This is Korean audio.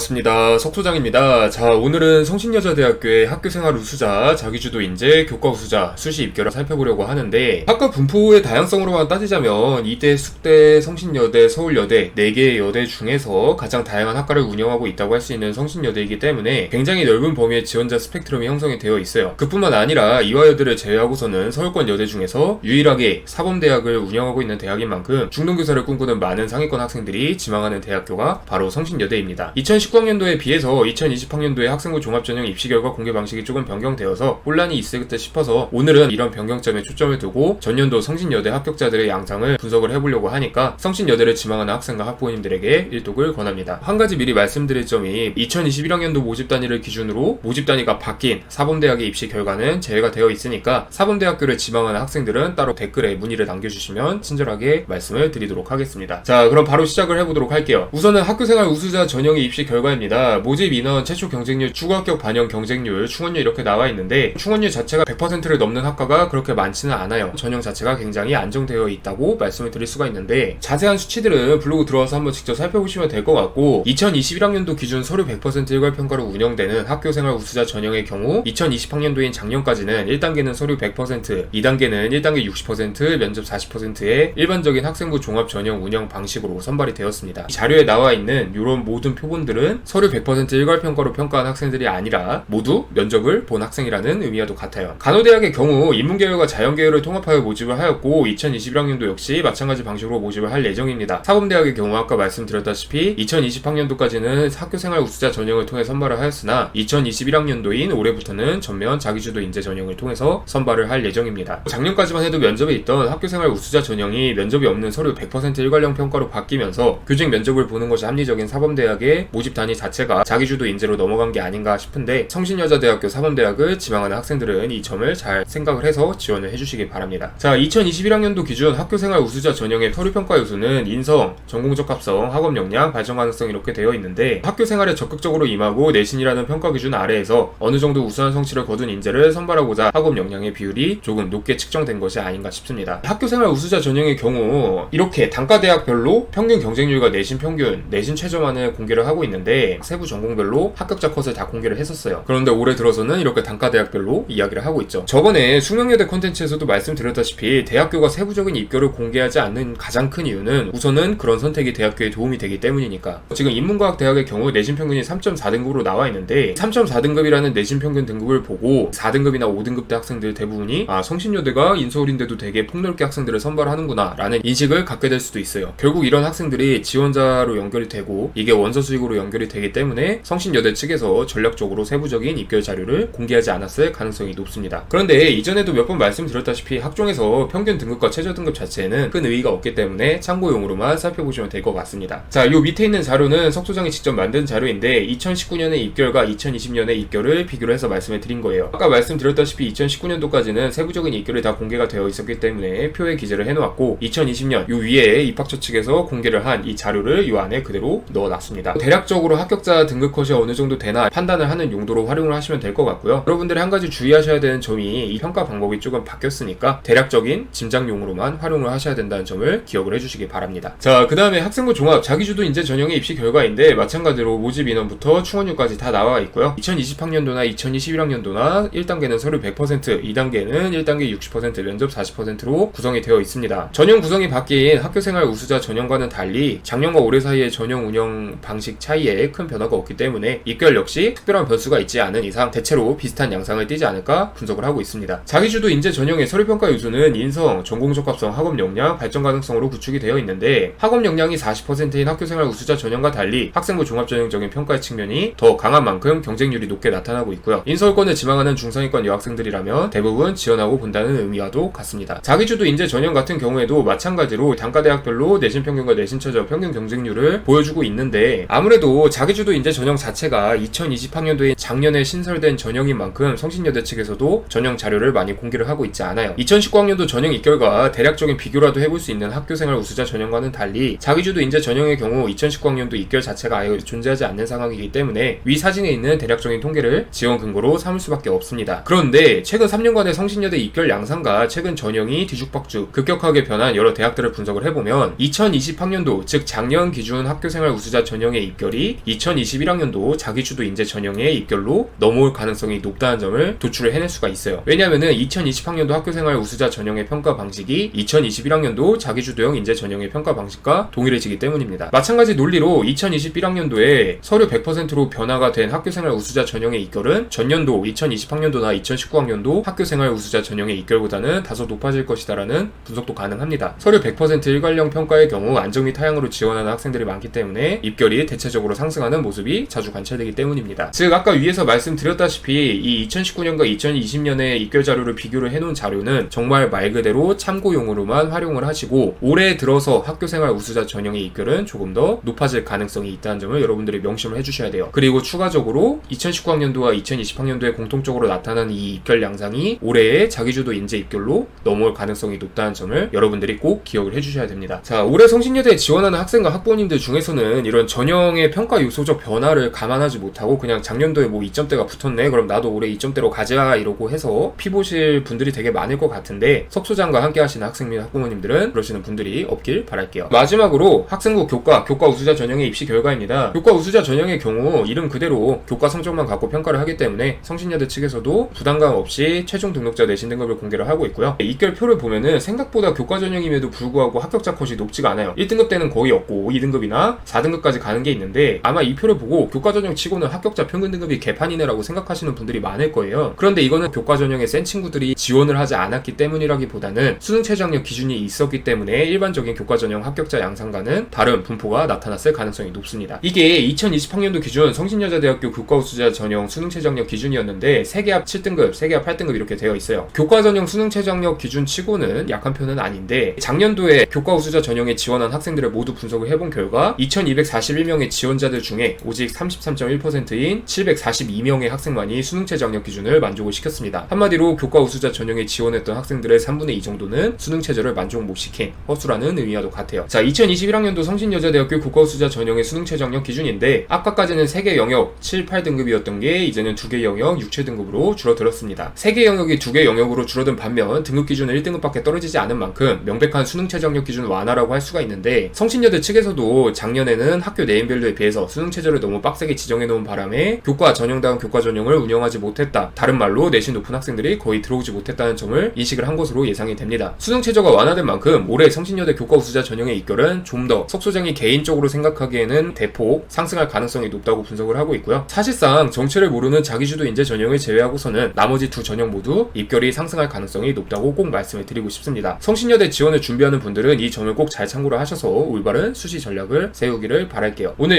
반갑습니다. 석소장입니다. 자, 오늘은 성신여자대학교의 학교생활 우수자, 자기주도 인재, 교과 우수자, 수시 입결을 살펴보려고 하는데 학과 분포의 다양성으로만 따지자면 이대, 숙대, 성신여대, 서울여대 4개의 여대 중에서 가장 다양한 학과를 운영하고 있다고 할 수 있는 성신여대이기 때문에 굉장히 넓은 범위의 지원자 스펙트럼이 형성이 되어 있어요. 그뿐만 아니라 이화여대를 제외하고서는 서울권 여대 중에서 유일하게 사범대학을 운영하고 있는 대학인 만큼 중동교사를 꿈꾸는 많은 상위권 학생들이 지망하는 대학교가 바로 성신여대입니다. 2019 학년도에 비해서 2020학년도에 학생부 종합전형 입시 결과 공개 방식이 조금 변경되어서 혼란이 있을 듯 싶어서 오늘은 이런 변경점에 초점을 두고 전년도 성신여대 합격자들의 양상을 분석을 해보려고 하니까 성신여대를 지망하는 학생과 학부모님들에게 일독을 권합니다. 한 가지 미리 말씀드릴 점이 2021학년도 모집 단위를 기준으로 모집 단위가 바뀐 사범대학의 입시 결과는 제외가 되어 있으니까 사범대학교를 지망하는 학생들은 따로 댓글에 문의를 남겨주시면 친절하게 말씀을 드리도록 하겠습니다. 자, 그럼 바로 시작을 해보도록 할게요. 우선은 학교생활 우수자 전형의 입시 결과 입니다. 모집 인원, 최초 경쟁률, 추가 합격 반영 경쟁률, 충원율 이렇게 나와 있는데 충원율 자체가 100%를 넘는 학과가 그렇게 많지는 않아요. 전형 자체가 굉장히 안정되어 있다고 말씀을 드릴 수가 있는데 자세한 수치들은 블로그 들어와서 한번 직접 살펴보시면 될 것 같고 2021학년도 기준 서류 100% 일괄 평가로 운영되는 학교생활 우수자 전형의 경우 2020학년도인 작년까지는 1단계는 서류 100%, 2단계는 1단계 60%, 면접 40%의 일반적인 학생부 종합 전형 운영 방식으로 선발이 되었습니다. 이 자료에 나와 있는 이런 모든 표본들은 서류 100% 일괄 평가로 평가한 학생들이 아니라 모두 면접을 본 학생이라는 의미와도 같아요. 간호대학의 경우 인문계열과 자연계열을 통합하여 모집을 하였고 2021학년도 역시 마찬가지 방식으로 모집을 할 예정입니다. 사범대학의 경우 아까 말씀드렸다시피 2020학년도까지는 학교생활 우수자 전형을 통해 선발을 하였으나 2021학년도인 올해부터는 전면 자기주도 인재 전형을 통해서 선발을 할 예정입니다. 작년까지만 해도 면접에 있던 학교생활 우수자 전형이 면접이 없는 서류 100% 일괄형 평가로 바뀌면서 교직 면접을 보는 것이 합리적인 사범대학의 모집 단위 자체가 자기주도 인재로 넘어간 게 아닌가 싶은데 성신여자대학교 사범대학을 지망하는 학생들은 이 점을 잘 생각을 해서 지원을 해주시기 바랍니다. 자, 2021학년도 기준 학교생활 우수자 전형의 서류평가 요소는 인성, 전공적 합성, 학업 역량, 발전 가능성 이렇게 되어 있는데 학교 생활에 적극적으로 임하고 내신이라는 평가 기준 아래에서 어느 정도 우수한 성취를 거둔 인재를 선발하고자 학업 역량의 비율이 조금 높게 측정된 것이 아닌가 싶습니다. 학교생활 우수자 전형의 경우 이렇게 단과대학별로 평균 경쟁률과 내신 평균, 내신 최저만을 공개를 하고 있는 데 세부 전공별로 합격자 컷을 다 공개를 했었어요. 그런데 올해 들어서는 이렇게 단과 대학별로 이야기를 하고 있죠. 저번에 숙명여대 콘텐츠에서도 말씀드렸다시피 대학교가 세부적인 입결을 공개하지 않는 가장 큰 이유는 우선은 그런 선택이 대학교에 도움이 되기 때문이니까 지금 인문과학 대학의 경우 내신 평균이 3.4등급으로 나와 있는데 3.4등급이라는 내신 평균 등급을 보고 4등급이나 5등급 대 학생들 대부분이 아 성신여대가 인서울인데도 되게 폭넓게 학생들을 선발하는구나 라는 인식을 갖게 될 수도 있어요. 결국 이런 학생들이 지원자로 연결이 되고 이게 원서 수익으로 연결 이 되기 때문에 성신여대 측에서 전략적으로 세부적인 입결 자료를 공개하지 않았을 가능성이 높습니다. 그런데 이전에도 몇 번 말씀드렸다시피 학종에서 평균 등급과 최저 등급 자체에는 큰 의의가 없기 때문에 참고용으로만 살펴보시면 될 것 같습니다. 자, 요 밑에 있는 자료는 석소장이 직접 만든 자료인데 2019년의 입결과 2020년의 입결을 비교를 해서 말씀을 드린 거예요. 아까 말씀드렸다시피 2019년도까지는 세부적인 입결이 다 공개가 되어 있었기 때문에 표에 기재를 해놓았고 2020년 요 위에 입학처 측에서 공개를 한 이 자료를 요 안에 그대로 넣어놨습니다. 대략적으로 합격자 등급 컷이 어느 정도 되나 판단을 하는 용도로 활용을 하시면 될 것 같고요. 여러분들이 한 가지 주의하셔야 되는 점이 이 평가 방법이 조금 바뀌었으니까 대략적인 짐작용으로만 활용을 하셔야 된다는 점을 기억을 해주시기 바랍니다. 자, 그 다음에 학생부 종합 자기주도 인재 전형의 입시 결과인데 마찬가지로 모집 인원부터 충원율까지 다 나와 있고요. 2020학년도나 2021학년도나 1단계는 서류 100%, 2단계는 1단계 60%, 면접 40%로 구성이 되어 있습니다. 전형 구성이 바뀐 학교생활 우수자 전형과는 달리 작년과 올해 사이의 전형 운영 방식 차이에 큰 변화가 없기 때문에 입결 역시 특별한 변수가 있지 않은 이상 대체로 비슷한 양상을 띠지 않을까 분석을 하고 있습니다. 자기주도 인재 전형의 서류평가 요소는 인성, 전공적합성, 학업 역량, 발전 가능성으로 구축이 되어 있는데 학업 역량이 40%인 학교생활 우수자 전형과 달리 학생부 종합전형적인 평가의 측면이 더 강한 만큼 경쟁률이 높게 나타나고 있고요. 인서울권을 지망하는 중상위권 여학생들이라면 대부분 지원하고 본다는 의미와도 같습니다. 자기주도 인재 전형 같은 경우에도 마찬가지로 단과대학별로 내신 평균과 내신 최저 평균 경쟁률을 보여주고 있는데 아무래도 자기주도 인재 전형 자체가 2020학년도에 작년에 신설된 전형인 만큼 성신여대 측에서도 전형 자료를 많이 공개를 하고 있지 않아요. 2019학년도 전형 입결과 대략적인 비교라도 해볼 수 있는 학교생활 우수자 전형과는 달리 자기주도 인재 전형의 경우 2019학년도 입결 자체가 아예 존재하지 않는 상황이기 때문에 위 사진에 있는 대략적인 통계를 지원 근거로 삼을 수밖에 없습니다. 그런데 최근 3년간의 성신여대 입결 양상과 최근 전형이 뒤죽박죽 급격하게 변한 여러 대학들을 분석을 해보면 2020학년도 즉 작년 기준 학교생활 우수자 전형의 입결이 학생들이 2021학년도 자기주도 인재 전형의 입결로 넘어올 가능성이 높다는 점을 도출을 해낼 수가 있어요. 왜냐하면은 2020학년도 학교생활 우수자 전형의 평가 방식이 2021학년도 자기주도형 인재 전형의 평가 방식과 동일해지기 때문입니다. 마찬가지 논리로 2021학년도에 서류 100%로 변화가 된 학교생활 우수자 전형의 입결은 전년도 2020학년도나 2019학년도 학교생활 우수자 전형의 입결보다는 다소 높아질 것이다라는 분석도 가능합니다. 서류 100% 일괄형 평가의 경우 안정 및 하향으로 지원하는 학생들이 많기 때문에 입결이 대체적으로 상승하는 모습이 자주 관찰되기 때문입니다. 즉 아까 위에서 말씀드렸다시피 이 2019년과 2020년의 입결 자료를 비교를 해놓은 자료는 정말 말 그대로 참고용으로만 활용을 하시고 올해 들어서 학교생활 우수자 전형의 입결은 조금 더 높아질 가능성이 있다는 점을 여러분들이 명심을 해주셔야 돼요. 그리고 추가적으로 2019학년도와 2020학년도에 공통적으로 나타난 이 입결 양상이 올해의 자기주도 인재 입결로 넘어올 가능성이 높다는 점을 여러분들이 꼭 기억을 해주셔야 됩니다. 자, 올해 성신여대에 지원하는 학생과 학부모님들 중에서는 이런 전형의 평가 요소적 변화를 감안하지 못하고 그냥 작년도에 뭐 2점대가 붙었네 그럼 나도 올해 2점대로 가자 이러고 해서 피 보실 분들이 되게 많을 것 같은데 석소장과 함께 하시는 학생 및 학부모님들은 그러시는 분들이 없길 바랄게요. 마지막으로 학생부 교과, 교과 우수자 전형의 입시 결과입니다. 교과 우수자 전형의 경우 이름 그대로 교과 성적만 갖고 평가를 하기 때문에 성신여대 측에서도 부담감 없이 최종 등록자 내신 등급을 공개를 하고 있고요. 입결표를 보면은 생각보다 교과 전형임에도 불구하고 합격자 컷이 높지가 않아요. 1등급 때는 거의 없고 2등급이나 4등급까지 가는 게 있는데 아마 이 표를 보고 교과 전형 치고는 합격자 평균 등급이 개판이네라고 생각하시는 분들이 많을 거예요. 그런데 이거는 교과 전형에 센 친구들이 지원을 하지 않았기 때문이라기보다는 수능 최저학력 기준이 있었기 때문에 일반적인 교과 전형 합격자 양상과는 다른 분포가 나타났을 가능성이 높습니다. 이게 2020학년도 기준 성신여자대학교 교과 우수자 전형 수능 최저학력 기준이었는데 세계합 7등급, 세계합 8등급 이렇게 되어 있어요. 교과 전형 수능 최저학력 기준 치고는 약한 편은 아닌데 작년도에 교과 우수자 전형에 지원한 학생들을 모두 분석을 해본 결과 2241명의 지원 자들 중에 오직 33.1%인 742명의 학생만이 수능 최저 학력 기준을 만족을 시켰습니다. 한마디로 교과 우수자 전형에 지원했던 학생들의 3분의 2 정도는 수능 최저를 만족 못 시킨 허수라는 의미와도 같아요. 자, 2021학년도 성신여자대학교 교과 우수자 전형의 수능 최저학력 기준인데 아까까지는 3개 영역 7, 8등급이었던 게 이제는 2개 영역 6, 7등급으로 줄어들었습니다. 3개 영역이 2개 영역으로 줄어든 반면 등급 기준 1등급밖에 떨어지지 않은 만큼 명백한 수능 최저학력 기준 완화라고 할 수가 있는데 성신여대 측에서도 작년에는 학교 네임밸류에 비해 서 수능 최저를 너무 빡세게 지정해 놓은 바람에 교과 전형다운 교과 전형을 운영하지 못했다. 다른 말로 내신 높은 학생들이 거의 들어오지 못했다는 점을 인식을 한 것으로 예상이 됩니다. 수능 최저가 완화된 만큼 올해 성신여대 교과 우수자 전형의 입결은 좀 더 석소장이 개인적으로 생각하기에는 대폭 상승할 가능성이 높다고 분석을 하고 있고요. 사실상 정체를 모르는 자기주도 인재 전형을 제외하고서는 나머지 두 전형 모두 입결이 상승할 가능성이 높다고 꼭 말씀을 드리고 싶습니다. 성신여대 지원을 준비하는 분들은 이 점을 꼭 잘 참고를 하셔서 올바른 수시 전략을 세우기를 바랄게요. 오늘